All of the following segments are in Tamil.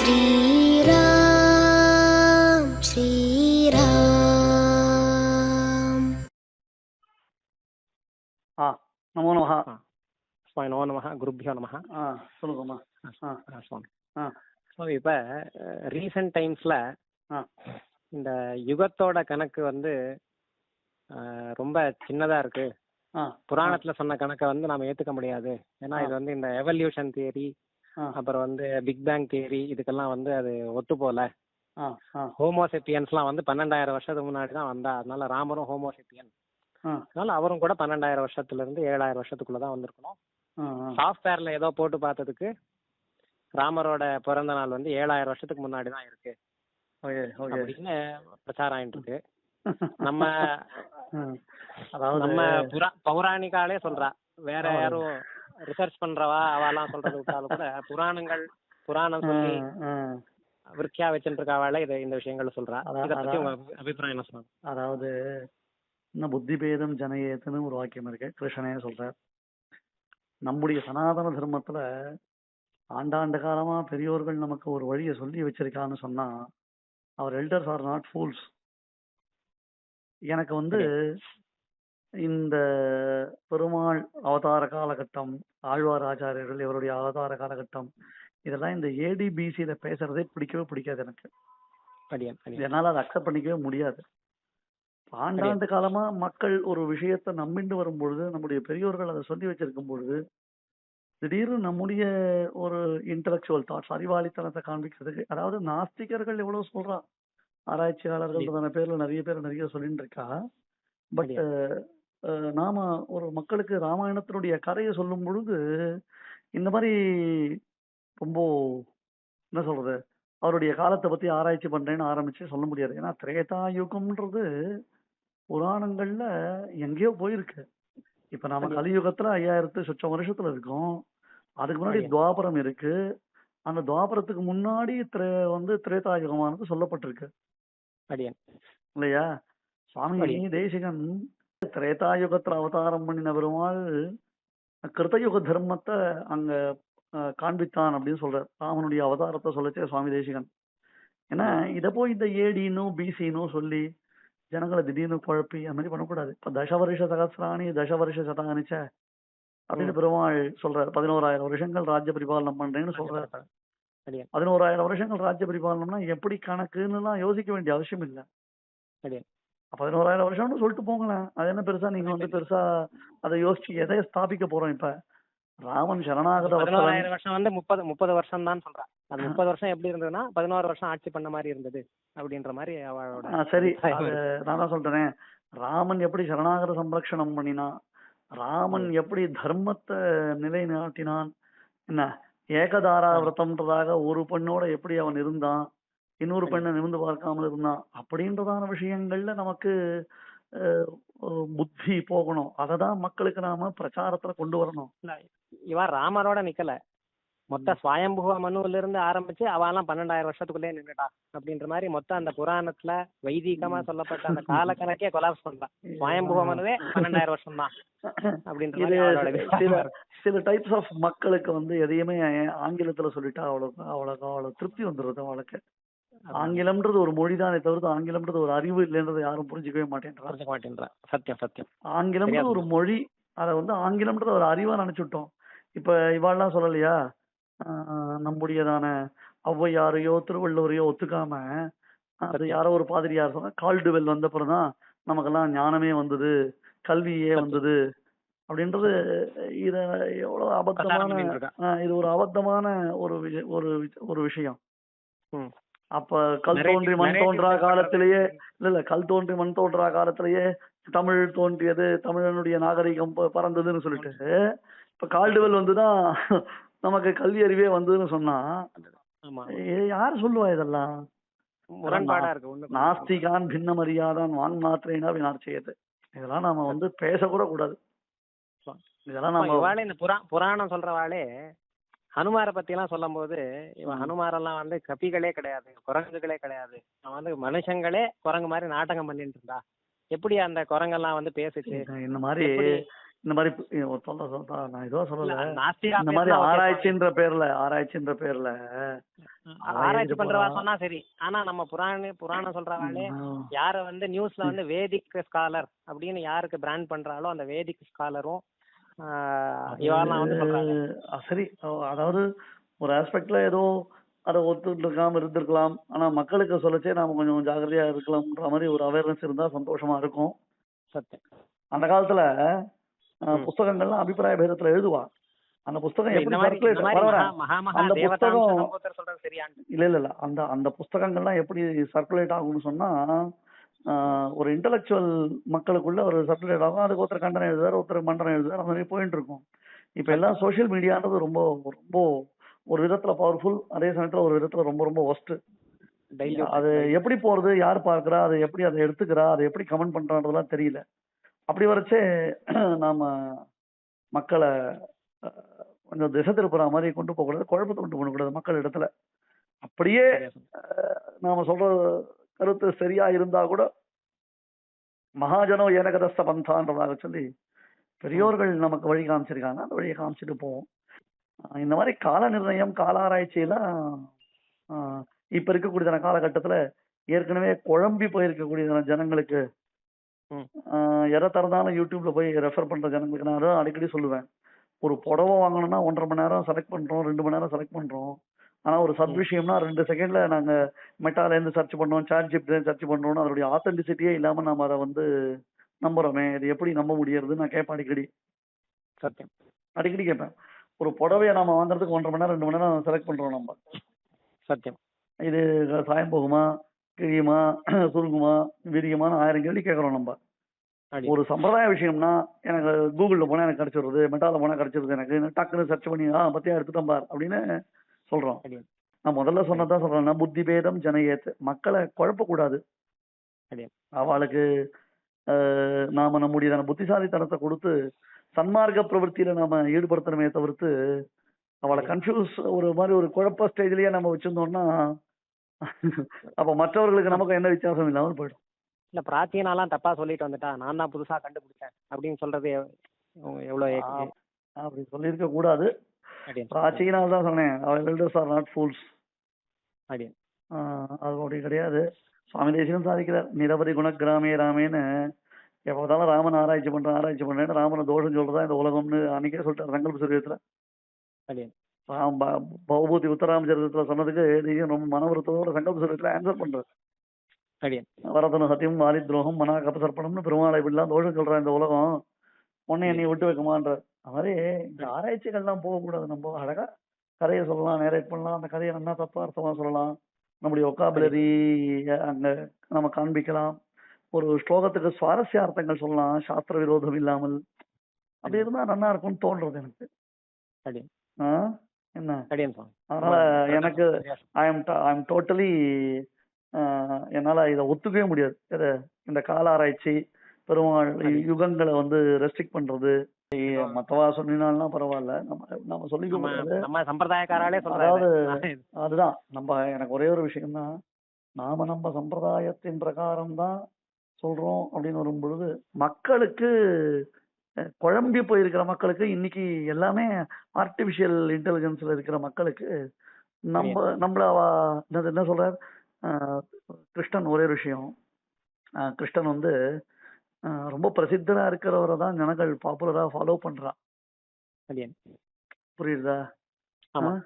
ஸ்ரீராம் ஆ நமோ நமஹ. சுவாமி நமோ நமஹ குருப்பியோ நமஹ. ஆ சொல்லுங்கம்மா ஆ. சுவாமி. ஆ. சுவாமி இப்போ ரீசெண்ட் டைம்ஸில் இந்த யுகத்தோட கணக்கு வந்து ரொம்ப சின்னதாக இருக்கு. புராணத்தில் சொன்ன கணக்கை வந்து நாம் ஏற்றுக்க முடியாது. ஏன்னா இது வந்து இந்த எவல்யூஷன் தியரி அப்புறம் வந்து பிக் பேங் தியரி இதுக்கெல்லாம் வந்து அது ஒத்து ஆ ஹோமோசெப்பியன்ஸ்லாம் வந்து பன்னெண்டாயிரம் வருஷத்துக்கு முன்னாடி தான் வந்தா. அதனால ராமரும் ஹோமோசெப்பியன் அதனால அவரும் கூட பன்னெண்டாயிரம் வருஷத்துல இருந்து ஏழாயிரம் வருஷத்துக்குள்ள தான் வந்திருக்கணும். சாஃப்ட்வேர்ல ஏதோ போட்டு பார்த்ததுக்கு ராமரோட பிறந்த நாள் வந்து ஏழாயிரம் வருஷத்துக்கு முன்னாடி தான் இருக்கு. அப்படின்னு பிரச்சாரம் ஆயிட்டு இருக்கு. நம்ம அதாவது நம்ம புரா பௌராணிகாலே சொல்றா. வேற யாரும் ரிசர்ச் பண்றவா அவெல்லாம் சொல்றது விட்டாலும் கூட புராணங்கள் புராணம் சொல்லி விற்கியா வச்சுட்டு இருக்கவாளே இதை இந்த விஷயங்களை சொல்றா. அதான், இதை பத்தி. உங்க அபி- அபிப்பிராயம் என்ன சொல்லுங்க? அதாவது என்ன புத்தி பேதம் ஜனயேத்துன்னு ஒரு வாக்கியம் இருக்கு. கிருஷ்ணனே சொல்றார் நம்முடைய சனாதன தர்மத்துல ஆண்டாண்டு காலமா பெரியோர்கள் நமக்கு ஒரு வழியை சொல்லி வச்சிருக்கான்னு சொன்னா அவர் எல்டர்ஸ் ஆர் நாட் ஃபூல்ஸ் எனக்கு வந்து இந்த பெருமாள் அவதார காலகட்டம் ஆழ்வார் ஆச்சாரியர்கள் இவருடைய அவதார காலகட்டம் இதெல்லாம் இந்த ஏடிபிசியில பேசுறதே பிடிக்கவே பிடிக்காது எனக்கு. என்னால அதை அக்செப்ட் பண்ணிக்கவே முடியாது. ஆண்டாண்டு காலமா மக்கள் ஒரு விஷயத்தை நம்பிண்டு வரும் பொழுது நம்முடைய பெரியோர்கள் அதை சொல்லி வச்சிருக்கும் பொழுது திடீர்னு நம்முடைய ஒரு இன்டலெக்சுவல் தாட்ஸ் அறிவாளித்தனத்தை காண்பிக்கிறதுக்கு அதாவது நாஸ்திகர்கள் எவ்வளவு சொல்றா? ஆராய்ச்சியாளர்கள் பேர்ல நிறைய பேர் நிறைய சொல்லிட்டு இருக்கா? பட் நாம ஒரு மக்களுக்கு ராமாயணத்தினுடைய கதையை சொல்லும் பொழுது இந்த மாதிரி ரொம்ப என்ன சொல்றது? அவருடைய காலத்தை பத்தி ஆராய்ச்சி பண்றேன்னு ஆரம்பிச்சு சொல்ல முடியாது. ஏன்னா திரேதா யுகம்ன்றது புராணங்கள்ல எங்கேயோ போயிருக்கு. இப்ப நாம கலியுகத்துல ஐயாயிரத்து சொச்சம் வருஷத்துல இருக்கோம். அதுக்கு முன்னாடி. துவாபரம் இருக்கு. அந்த துவாபரத்துக்கு முன்னாடி திரே- வந்து திரேதா யுகமானது சொல்லப்பட்டிருக்கு இல்லையா? சுவாமி. தேசிகன் திரேதாயுகத்துல அவதாரம் பண்ணின பெருமாள் கிருத்தயுக தர்மத்தை அங்க காண்பித்தான் அப்படின்னு சொல்றார். ராமனுடைய அவதாரத்தை சொல்லச்சே சுவாமி தேசிகன். ஏன்னா இத போய் இந்த ஏடினோ பிசினோ சொல்லி ஜனங்களை திடீர்னு குழப்பி அந்த மாதிரி பண்ணக்கூடாது. இப்ப தச வருஷ சகசிராணி தச வருஷ சதானிச்ச அப்படின்னு பெருமாள் சொல்றாரு. பதினோராயிரம் வருஷங்கள் ராஜ்ய பரிபாலனம் பண்றேன்னு சொல்றாரு. பதினோராயிரம் வருஷங்கள் ராஜ்ய பரிபாலனம்னா எப்படி கணக்குன்னு எல்லாம் யோசிக்க வேண்டிய அவசியம் இல்லை. பதினோராயிரம் வருஷம்னு சொல்லிட்டு போங்களேன் அது என்ன பெருசா? நீங்க வந்து பெருசா அதை யோசிச்சு எதை ஸ்தாபிக்க போறோம் இப்ப? ராமன் சரணாகத பதினோராயிரம் வருஷம் வந்து முப்பது முப்பது வருஷம் தான் சொல்றா அது முப்பது வருஷம் எப்படி இருந்ததுன்னா பதினோரு வருஷம் ஆட்சி பண்ண மாதிரி இருந்தது அப்படின்ற மாதிரி அவளோட சரி. நான் தான் சொல்றேன். ராமன் எப்படி சரணாகத சம்ரக்ஷணம் பண்ணினான் ராமன் எப்படி தர்மத்தை நிலைநாட்டினான்? என்ன? ஏகதாரா விரதம்ன்றதாக ஒரு பெண்ணோட எப்படி அவன் இருந்தான்? இன்னொரு பெண்ணை நிமிர்ந்து பார்க்காமல் இருந்தான் அப்படின்றதான விஷயங்கள்ல நமக்கு புத்தி போகணும். அதை தான் மக்களுக்கு நாம பிரச்சாரத்துல கொண்டு வரணும். இவ ராமரோட நிக்கல. மொத்த சுவாயம்புவ மனுவில இருந்து ஆரம்பிச்சு அவெல்லாம் பன்னெண்டாயிரம் வருஷத்துக்குள்ளே நின்னுட்டா. அப்படின்ற மாதிரி மொத்தம் அந்த புராணத்துல வைதிகமா சொல்லப்பட்ட அந்த கால கணக்கே கொலாப்ஸ் பண்றான் சுவாயம்புவ மனுவே பன்னெண்டாயிரம் வருஷம் தான் அப்படின்ற சில டைப்ஸ் ஆஃப் மக்களுக்கு வந்து எதையுமே ஆங்கிலத்துல சொல்லிட்டா அவளுக்கு அவளுக்கு அவளுக்கு திருப்தி வந்துருது அவளுக்கு. ஆங்கிலம்ன்றது ஒரு மொழிதானே தவிர்த்து ஆங்கிலம்ன்றது ஒரு அறிவு இல்லைன்றதை யாரும் புரிஞ்சுக்கவே மாட்டேன்றாங்க புரிஞ்சுக்க மாட்டேன்றா சத்தியம் சத்தியம். ஆங்கிலம்ன்றது ஒரு மொழி அதை வந்து ஆங்கிலம்ன்றது ஒரு அறிவா நினைச்சுட்டோம். இப்ப இவாள்லாம் சொல்லலையா? நம்முடையதான ஔவையாரையோ திருவள்ளுவரையோ ஒத்துக்காம அது யாரோ ஒரு பாதிரியார் சொன்னா கால்டுவெல் வந்த பிறகுதான் நமக்கெல்லாம் ஞானமே வந்தது கல்வியே வந்தது அப்படின்றது இத எவ்வளவு அபத்தமான இது ஒரு அபத்தமான ஒரு ஒரு ஒரு விஷயம். அப்ப கல் தோன்றி மண் தோன்றா. காலத்திலேயே இல்ல இல்ல கல் தோன்றி மண் தோன்றா காலத்திலேயே தமிழ் தோன்றியது தமிழனுடைய நாகரிகம் பறந்ததுன்னு சொல்லிட்டு இப்ப கால்டுவெல் வந்துதான் நமக்கு கல்வி அறிவே வந்ததுன்னு சொன்னா யார் சொல்லுவா இதெல்லாம்? நாஸ்திகான் பின்ன மரியாதான் வான் மாத்திரைனா வினார்ச்சியது இதெல்லாம் நாம வந்து பேசக்கூட கூடாது. இதெல்லாம் நம்ம இந்த புரா புராணம் சொல்றவாளே ஹனுமாரை பத்தி எல்லாம் சொல்லும் போது இவன் ஹனுமாரெல்லாம் வந்து கபிகளே கிடையாது குரங்குகளே கிடையாது. அவன் வந்து மனுஷங்களே குரங்கு மாதிரி நாடகம் பண்ணிட்டு இருந்தா. எப்படி அந்த குரங்கெல்லாம் வந்து பேசுச்சு? இந்த மாதிரி? இந்த மாதிரி சொல்ல சொல்ல நான் ஏதோ சொல்லல இந்த மாதிரி ஆராய்ச்சின்ற பேர்ல ஆராய்ச்சின்ற பேர்ல ஆராய்ச்சி பண்றவா. சொன்னா சரி. ஆனா நம்ம புராண புராணம் சொல்றவாளே. யார வந்து நியூஸ்ல வந்து வேதிக் ஸ்காலர் அப்படின்னு யாருக்கு பிராண்ட் பண்றாளோ அந்த வேதிக் ஸ்காலரும் இவாலாம் வந்து சொல்றாங்க. அஹ் சரி. அதாவது ஒரு ஆஸ்பெக்ட்ல ஏதோ அதை ஒத்துட்டு இருக்காம இருந்திருக்கலாம். ஆனா மக்களுக்கு சொல்லச்சே நாம கொஞ்சம் ஜாக்கிரதையா இருக்கலாம்ன்ற மாதிரி ஒரு அவேர்னஸ் இருந்தா சந்தோஷமா இருக்கும். சத்தியம். அந்த காலத்துல. புஸ்தகங்கள்லாம் அபிப்பிராய பேதத்துல எழுதுவா. அந்த புஸ்தகம் எப்படி அந்த புஸ்தகம் இல்ல இல்ல இல்ல. அந்த அந்த புஸ்தகங்கள்லாம் எப்படி சர்க்குலேட் ஆகும்னு சொன்னா ஒரு இன்டலெக்சுவல் மக்களுக்குள்ள ஒரு சர்க்குலேட் ஆகும் அதுக்கு ஒருத்தர் கண்டனம் எழுதுவார் ஒருத்தர் மண்டனம் எழுதுவார் அந்த மாதிரி போயிட்டு இருக்கும். இப்ப எல்லாம் சோஷியல் மீடியான்றது ரொம்ப ரொம்ப ஒரு விதத்துல பவர்ஃபுல் அதே சமயத்துல ஒரு விதத்துல ரொம்ப ரொம்ப ஒஸ்ட் அது எப்படி போறது யார் பார்க்கறா அதை எப்படி அதை எடுத்துக்கிறா அதை எப்படி கமெண்ட் பண்றான்றதெல்லாம் தெரியல. அப்படி வரைச்சே நாம மக்களை கொஞ்சம் திசை திருப்புற மாதிரி கொண்டு போகக்கூடாது குழப்பத்தை கொண்டு போகக்கூடாது மக்கள் இடத்துல. அப்படியே நாம சொல்ற கருத்து சரியா இருந்தா கூட மகாஜனோ ஏனகதஸ்த பந்தான்றதாக சொல்லி பெரியோர்கள் நமக்கு வழி காமிச்சிருக்காங்க. அந்த வழியை காமிச்சிட்டு போவோம். இந்த மாதிரி கால நிர்ணயம் கால ஆராய்ச்சியெல்லாம் இப்ப இருக்கக்கூடியதான காலகட்டத்துல ஏற்கனவே குழம்பி போயிருக்கக்கூடியதான ஜனங்களுக்கு எதை திறந்தாலும் யூடியூப்ல போய் ரெஃபர் பண்ற ஜனங்களுக்கு நான் அடிக்கடி சொல்லுவேன். ஒரு புடவை வாங்கணும்னா ஒன்றரை மணி நேரம் செலக்ட் பண்றோம் ரெண்டு மணி நேரம் செலக்ட் பண்றோம். ஆனா ஒரு சத் விஷயம்னா ரெண்டு செகண்ட்ல நாங்க மெட்டால இருந்து சர்ச் பண்ணோம் சாட் ஜிப்ல இருந்து சர்ச் பண்றோம்னு அதோடைய ஆத்தென்டிசிட்டியே இல்லாம நாம அதை வந்து நம்புறோமே. இது எப்படி நம்ப முடியறது? நான் கேட்பேன் அடிக்கடி. சத்தியம். அடிக்கடி கேட்பேன். ஒரு புடவையை நாம வாங்குறதுக்கு ஒன்றரை மணி நேரம் ரெண்டு மணி நேரம் செலக்ட் பண்றோம் நம்ம. சத்தியம். இது சாயம் போகுமா கிழியுமா சுருங்குமா விரியுமான்னு ஆயிரம் கேள்வி கேட்கறோம் அடி. ஒரு சம்பிரதாய விஷயம்னா எனக்கு கூகுள்ல போனா எனக்கு கிடைச்சிருது மெட்டால போனா கிடைச்சிருது எனக்கு டக்குன்னு சர்ச் பண்ணி ஆ பத்தியா எடுத்துட்டோம் பார் அப்படின்னு சொல்றோம். நான் முதல்ல சொன்னதான் சொல்றேன். புத்தி பேதம் ஜனயேத் மக்களை குழப்பக்கூடாது அடி அவளுக்கு நாம நம்முடைய புத்திசாலித்தனத்தை கொடுத்து சன்மார்க்க பிரவൃத்தியில நாம ஈடுபடுத்தணுமே தவிர்த்து அவளை கன்ஃபியூஸ் ஒரு மாதிரி ஒரு குழப்ப ஸ்டேஜ்லயே நம்ம வச்சிருந்தோம்னா அப்ப மற்றவர்களுக்கு நமக்கு என்ன வித்தியாசம் இல்லாமல் போயிடும். இல்ல பிராச்சீனாலாம் தப்பா சொல்லிட்டு வந்துட்டா நான் தான் புதுசா கண்டுபிடிச்சேன் அப்படின்னு சொல்றது எவ்- எவ்வளவு அப்படி சொல்லியிருக்க கூடாது. அடி பிராச்சீனால் தான் சொன்னேன். அவள் எல்டர்ஸ் ஆர் நாட் ஃபூல்ஸ் அது அப்படி கிடையாது. சுவாமி தேசியம் சாதிக்கிறார். நிரவதி குணக்கிராமே ராமேன்னு. எப்ப பார்த்தாலும் ராமன் ஆராய்ச்சி பண்றேன் ஆராய்ச்சி பண்றேன்னு ராமனை தோஷம் சொல்றதா இந்த உலகம்னு அன்னைக்கே சொல்லிட்டார் சங்கல்ப சூரியத்துல அடி ராம் ப- பவபூதி உத்தராமச்சரிதத்துல சொன்னதுக்கு தேசியம் ரொம்ப மன வருத்தத்தோட சங்கல்ப சூரியத்துல ஆன்சர் பண்றாரு அடி வரதன சத்தியம் வாலி துரோகம் மனா கபசர்ப்பணம்னு பெருமாளை இப்படிலாம் தோஷம் சொல்றான் இந்த உலகம். உன்னை என்னை விட்டு வைக்குமான்றார் அது மாதிரி இந்த ஆராய்ச்சிகள்லாம் போகக்கூடாது. நம்ம அழகா கதையை சொல்லலாம் நேரேட் பண்ணலாம். அந்த கதையை நல்லா தத்துவார்த்தமா சொல்லலாம். நம்முடைய ஒக்காபுலரி அங்க நம்ம காண்பிக்கலாம். ஒரு ஸ்லோகத்துக்கு சுவாரஸ்ய அர்த்தங்கள் சொல்லலாம். சாஸ்திர விரோதம் இல்லாமல். அப்படி இருந்தா நல்லா இருக்கும்னு தோன்றது எனக்கு. ஆ? என்ன? அதனால எனக்கு I am I am totally என்னால இதை ஒத்துக்கவே முடியாது. இத இந்த கால ஆராய்ச்சி பெருமாள் யுகங்களை வந்து ரெஸ்ட்ரிக்ட் பண்றது மத்தவா சொன்னாலும் பரவாயில்ல. நம்ம நம்ம சொல்லிக்க நம்ம சம்பிரதாயக்காராலே அதாவது அதுதான். நம்ம எனக்கு ஒரே ஒரு விஷயம் தான் நாம நம்ம சம்பிரதாயத்தின் பிரகாரம் தான் சொல்றோம் அப்படின்னு வரும் பொழுது மக்களுக்கு குழம்பி போயிருக்கிற மக்களுக்கு இன்னைக்கு எல்லாமே ஆர்டிபிஷியல் இன்டெலிஜென்ஸ்ல இருக்கிற மக்களுக்கு நம்ம நம்மள என்ன சொல்றார்? கிருஷ்ணன் ஒரே விஷயம். கிருஷ்ணன் வந்து அஹ், ரொம்ப பிரசித்தரா இருக்கிறவரை தான் ஜனங்கள் பாப்புலரா ஃபாலோ பண்றா. அடியன் புரியுதா? ஆமா. அஹ்,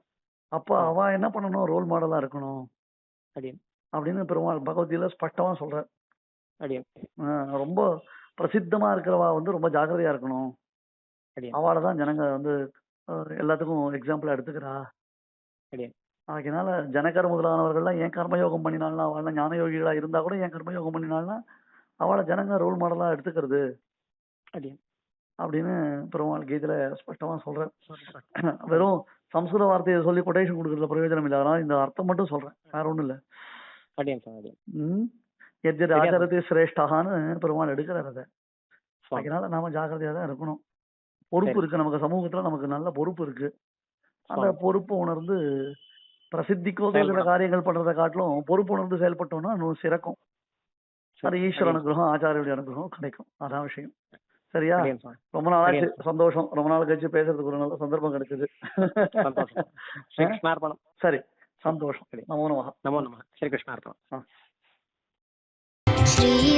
அப்ப அவ என்ன பண்ணணும்? ரோல் மாடலா இருக்கணும். அப்படின்னு பெருமாள் பகவத்கீதையில ஸ்பஷ்டமா சொல்றார். அஹ் ரொம்ப பிரசித்தமா இருக்கிறவா வந்து ரொம்ப ஜாக்கிரதையா இருக்கணும். அடியன் அவளை தான் ஜனங்க வந்து அஹ், எல்லாத்துக்கும் எக்ஸாம்பிளா எடுத்துக்கிறா. அடியன் அதனால ஜனகர் முதலானவர்கள்லாம் ஏன் கர்மயோகம் பண்ணினாலும் அவள் ஞான யோகிகளா இருந்தா கூட ஏன் கர்மயோகம் பண்ணினாலும் அவளை ஜனங்க ரோல் மாடலா எடுத்துக்கிறது அப்படின்னு பெருமாள் கீதையில ஸ்பஷ்டமா சொல்றேன் வெறும் சம்ஸ்கிருத வார்த்தையை சொல்லி கொட்டேஷன் கொடுக்கறதுல பிரயோஜனம் இல்லை. அதனால இந்த அர்த்தம் மட்டும் சொல்றேன். வேற ஒண்ணும் இல்ல. எஜ்ஜது ஆச்சாரத்தை சிரேஷ்டகான்னு பெருமாள் எடுக்கிறார் அதை. அதனால நாம ஜாக்கிரதையா தான் இருக்கணும். பொறுப்பு. இருக்கு. நமக்கு சமூகத்துல நமக்கு நல்ல பொறுப்பு இருக்கு. அந்த. பொறுப்பு உணர்ந்து பிரசித்திக்கோதுகிற செயல்படணும். காரியங்கள் பண்றதை காட்டிலும் பொறுப்பு உணர்ந்து செயல்பட்டோம்னா இன்னும் சிறக்கும். அது ஈஸ்வர அனுகிரகம் ஆச்சாரியுடைய அனுகிரகம் கிடைக்கும். அதான் விஷயம். சரியா? ரொம்ப நாளாச்சு சந்தோஷம். ரொம்ப நாள் கழிச்சு பேசுறதுக்கு ஒரு நல்ல சந்தர்ப்பம் கிடைச்சது. சரி. சந்தோஷம். நமோ நமக நமோ நமக ஸ்ரீ கிருஷ்ணார்ப்பணம் ஸ்ரீ